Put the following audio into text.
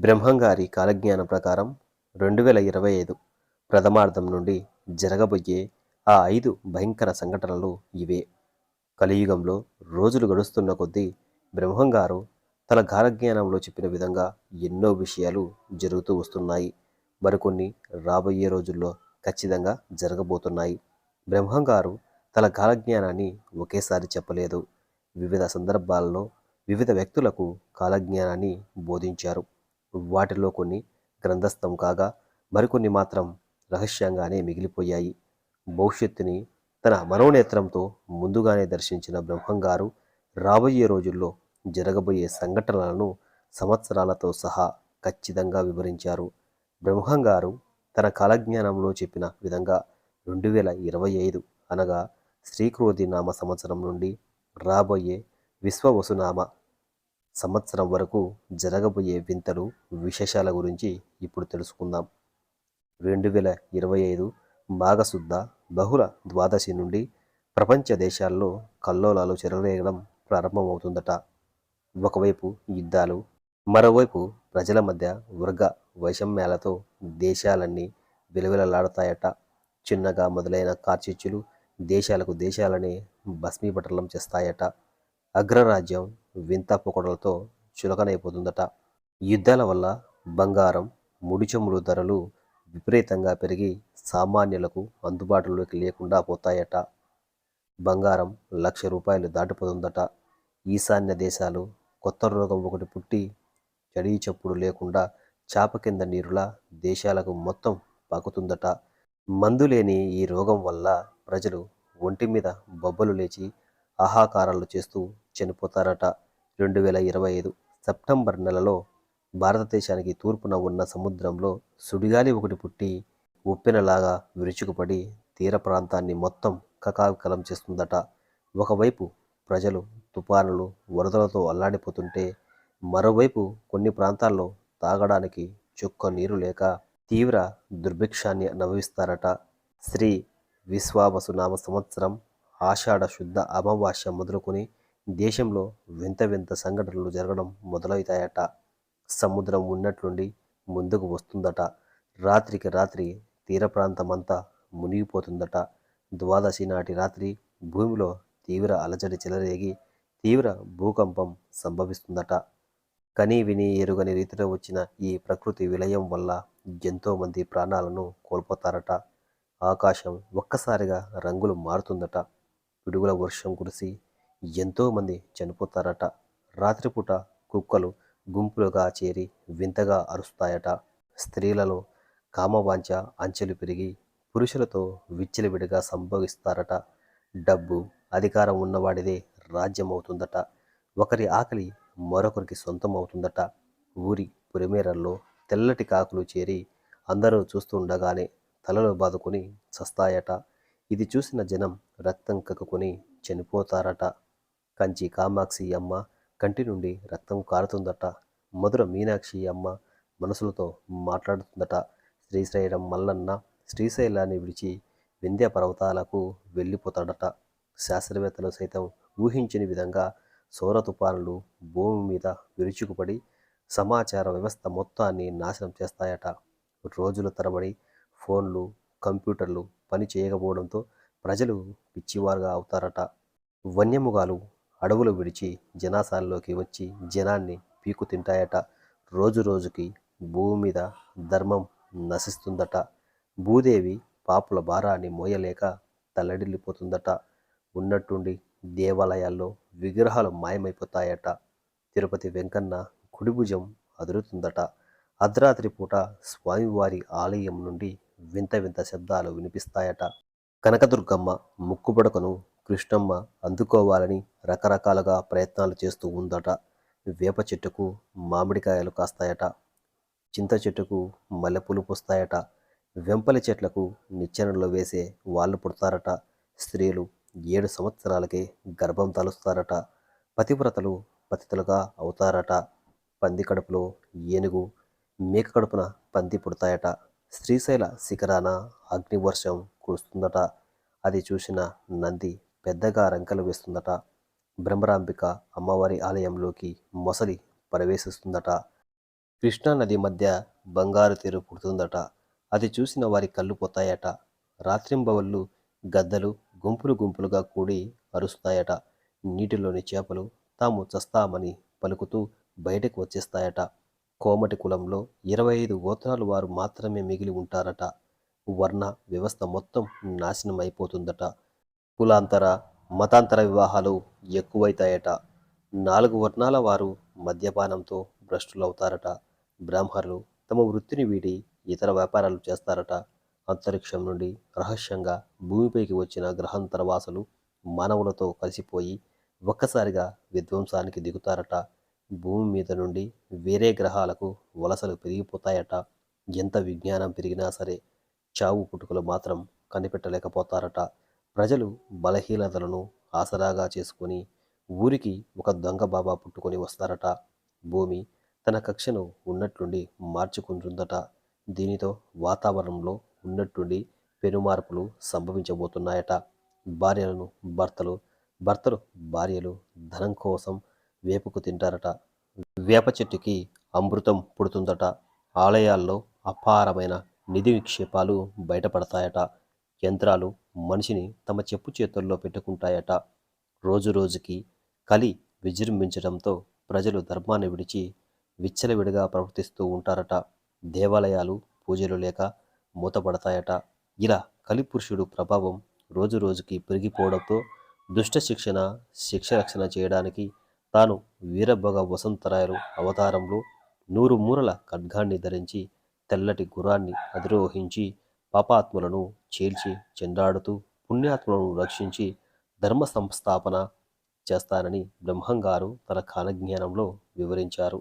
బ్రహ్మంగారి కాలజ్ఞానం ప్రకారం రెండు వేల ఇరవై ఐదు ప్రథమార్థం నుండి జరగబోయే ఆ ఐదు భయంకర సంఘటనలు ఇవే. కలియుగంలో రోజులు గడుస్తున్న కొద్దీ బ్రహ్మంగారు తన కాలజ్ఞానంలో చెప్పిన విధంగా ఎన్నో విషయాలు జరుగుతూ వస్తున్నాయి. మరికొన్ని రాబోయే రోజుల్లో ఖచ్చితంగా జరగబోతున్నాయి. బ్రహ్మంగారు తన కాలజ్ఞానాన్ని ఒకేసారి చెప్పలేదు. వివిధ సందర్భాల్లో వివిధ వ్యక్తులకు కాలజ్ఞానాన్ని బోధించారు. వాటిలో కొన్ని గ్రంథస్థం కాగా మరికొన్ని మాత్రం రహస్యంగానే మిగిలిపోయాయి. భవిష్యత్తుని తన మనోనేత్రంతో ముందుగానే దర్శించిన బ్రహ్మంగారు రాబోయే రోజుల్లో జరగబోయే సంఘటనలను సంవత్సరాలతో సహా ఖచ్చితంగా వివరించారు. బ్రహ్మంగారు తన కాలజ్ఞానంలో చెప్పిన విధంగా రెండు వేల ఇరవై ఐదు అనగా శ్రీక్రోధి నామ సంవత్సరం నుండి రాబోయే విశ్వవసునామ సంవత్సరం వరకు జరగబోయే వింతలు విశేషాల గురించి ఇప్పుడు తెలుసుకుందాం. రెండు వేల ఇరవై ఐదు మాఘశుద్ధ బహుళ ద్వాదశి నుండి ప్రపంచ దేశాల్లో కల్లోలాలు చెలరేగడం ప్రారంభమవుతుందట. ఒకవైపు యుద్ధాలు మరోవైపు ప్రజల మధ్య వర్గ వైషమ్యాలతో దేశాలన్నీ విలువలలాడతాయట. చిన్నగా మొదలైన కార్చిచ్చులు దేశాలకు దేశాలనే భస్మీపటలం చేస్తాయట. అగ్రరాజ్యం వింత పొగడలతో చులకనైపోతుందట. యుద్ధాల వల్ల బంగారం ముడిచములు ధరలు విపరీతంగా పెరిగి సామాన్యులకు అందుబాటులోకి లేకుండా పోతాయట. బంగారం లక్ష రూపాయలు దాటిపోతుందట. ఈశాన్య దేశాలు కొత్త రోగం ఒకటి పుట్టి చడీ చప్పుడు లేకుండా చాప కింద నీరులా దేశాలకు మొత్తం పాకుతుందట. మందు లేని ఈ రోగం వల్ల ప్రజలు ఒంటి మీద బొబ్బలు లేచి ఆహాకారాలు చేస్తూ చనిపోతారట. రెండు వేల ఇరవై ఐదు సెప్టెంబర్ నెలలో భారతదేశానికి తూర్పున ఉన్న సముద్రంలో సుడిగాలి ఒకటి పుట్టి ఉప్పెనలాగా విరుచుకుపడి తీర ప్రాంతాన్ని మొత్తం కకావికలం చేస్తుందట. ఒకవైపు ప్రజలు తుఫానులు వరదలతో అల్లాడిపోతుంటే మరోవైపు కొన్ని ప్రాంతాల్లో తాగడానికి చుక్క నీరు లేక తీవ్ర దుర్భిక్షాన్ని అనుభవిస్తారట. శ్రీ విశ్వావసునామ సంవత్సరం ఆషాఢ శుద్ధ అమావాస్య మొదలుకొని దేశంలో వింత వింత సంఘటనలు జరగడం మొదలవుతాయట. సముద్రం ఉన్నట్లుండి ముందుకు వస్తుందట. రాత్రికి రాత్రి తీర ప్రాంతమంతా మునిగిపోతుందట. ద్వాదశి నాటి రాత్రి భూమిలో తీవ్ర అలజడి చెలరేగి తీవ్ర భూకంపం సంభవిస్తుందట. కని విని ఎరుగని రీతిలో వచ్చిన ఈ ప్రకృతి విలయం వల్ల ఎంతోమంది ప్రాణాలను కోల్పోతారట. ఆకాశం ఒక్కసారిగా రంగులు మారుతుందట. పిడుగుల వర్షం కురిసి ఎంతోమంది చనిపోతారట. రాత్రిపూట కుక్కలు గుంపులుగా చేరి వింతగా అరుస్తాయట. స్త్రీలలో కామవాంఛ అంచెలు పెరిగి పురుషులతో విచ్చలవిడిగా సంభవిస్తారట. డబ్బు అధికారం ఉన్నవాడిదే రాజ్యం అవుతుందట ఒకరి ఆకలి మరొకరికి సొంతం అవుతుందట ఊరి పురిమేరల్లో తెల్లటి కాకులు చేరి అందరూ చూస్తుండగానే తలలు బాదుకొని చస్తాయట. ఇది చూసిన జనం రక్తం కక్కుకొని చనిపోతారట. కంచి కామాక్షి అమ్మ కంటి నుండి రక్తం కారుతుందట. మధుర మీనాక్షి అమ్మ మనసులతో మాట్లాడుతుందట. శ్రీశైలం మల్లన్న శ్రీశైలాన్ని విడిచి వింధ్య పర్వతాలకు వెళ్ళిపోతాడట. శాస్త్రవేత్తలు సైతం ఊహించని విధంగా సౌర తుపానులు భూమి మీద విరుచుకుపడి సమాచార వ్యవస్థ మొత్తాన్ని నాశనం చేస్తాయట. రోజుల తరబడి ఫోన్లు కంప్యూటర్లు పని చేయకపోవడంతో ప్రజలు పిచ్చివారుగా అవుతారట. వన్యముగాలు అడవులు విడిచి జనాశాలలోకి వచ్చి జనాన్ని పీకు తింటాయట. రోజు రోజుకి భూమి మీద ధర్మం నశిస్తుందట. భూదేవి పాపుల భారాన్ని మోయలేక తల్లడిల్లిపోతుందట. ఉన్నట్టుండి దేవాలయాల్లో విగ్రహాలు మాయమైపోతాయట. తిరుపతి వెంకన్న కుడిభుజం అదురుతుందట. అర్ధరాత్రి పూట స్వామివారి ఆలయం నుండి వింత వింత శబ్దాలు వినిపిస్తాయట. కనకదుర్గమ్మ ముక్కుబడకను కృష్ణమ్మ అందుకోవాలని రకరకాలుగా ప్రయత్నాలు చేస్తూ ఉందట. వేప చెట్టుకు మామిడికాయలు కాస్తాయట. చింత చెట్టుకు మల్లెపూలు పూస్తాయట. వెంపలి చెట్లకు నిచ్చెనలో వేసే వాళ్ళు పుడతారట. స్త్రీలు ఏడు సంవత్సరాలకే గర్భం తలుస్తారట. పతివ్రతలు పతితులుగా అవుతారట. పంది కడుపులో ఏనుగు మేక కడుపున పంది పుడతాయట. శ్రీశైల శిఖరాన అగ్నివర్షం కురుస్తుందట. అది చూసిన నంది పెద్దగా రంకలు వేస్తుందట. బ్రహ్మరాంబిక అమ్మవారి ఆలయంలోకి మొసలి ప్రవేశిస్తుందట. కృష్ణానది మధ్య బంగారు తీరు పుడుతుందట. అది చూసిన వారి కళ్ళు పోతాయట. రాత్రింబవళ్ళు గద్దలు గుంపులు గుంపులుగా కూడి అరుస్తాయట నీటిలోని చేపలు తాము చస్తామని పలుకుతూ బయటకు వచ్చేస్తాయట. కోమటి కులంలో ఇరవై ఐదు గోత్రాలు వారు మాత్రమే మిగిలి ఉంటారట. వర్ణ వ్యవస్థ మొత్తం నాశనం అయిపోతుందట కులాంతర మతాంతర వివాహాలు ఎక్కువైతాయట. నాలుగు వర్ణాల వారు మద్యపానంతో భ్రష్టులవుతారట. బ్రాహ్మణులు తమ వృత్తిని వీడి ఇతర వ్యాపారాలు చేస్తారట. అంతరిక్షం నుండి రహస్యంగా భూమిపైకి వచ్చిన గ్రహాంతరవాసులు మానవులతో కలిసిపోయి ఒక్కసారిగా విధ్వంసానికి దిగుతారట. భూమి మీద నుండి వేరే గ్రహాలకు వలసలు పెరిగిపోతాయట. ఎంత విజ్ఞానం పెరిగినా సరే చావు పుట్టుకలు మాత్రం కనిపెట్టలేకపోతారట. ప్రజలు బలహీనతలను ఆసరాగా చేసుకొని ఊరికి ఒక దొంగ బాబా పుట్టుకొని వస్తారట. భూమి తన కక్షను ఉన్నట్లుండి మార్చుకుంటుందట. దీనితో వాతావరణంలో ఉన్నట్టుండి పెనుమార్పులు సంభవించబోతున్నాయట. భార్యలను భర్తలు భర్తలు భార్యలు ధనం కోసం వేపుకు తింటారట. వేప చెట్టుకి అమృతం పుడుతుందట. ఆలయాల్లో అపారమైన నిధి నిక్షేపాలు బయటపడతాయట. యంత్రాలు మనిషిని తమ చెప్పు చేతుల్లో పెట్టుకుంటాయట. రోజు రోజుకి కలి విజృంభించడంతో ప్రజలు ధర్మాన్ని విడిచి విచ్చలవిడిగా ప్రవర్తిస్తూ ఉంటారట. దేవాలయాలు పూజలు లేక మూతపడతాయట. ఇలా కలిపురుషుడు ప్రభావం రోజు రోజుకి పెరిగిపోవడంతో దుష్ట శిక్షణ శిక్ష రక్షణ చేయడానికి తాను వీరభగ వసంతరాయలు అవతారంలో నూరు మూరల ఖడ్గాన్ని ధరించి తెల్లటి గుర్రాన్ని అధిరోహించి పాపాత్ములను చీల్చి చెండాడుతూ పుణ్యాత్ములను రక్షించి ధర్మ సంస్థాపన చేస్తానని బ్రహ్మంగారు తన కాలజ్ఞానంలో వివరించారు.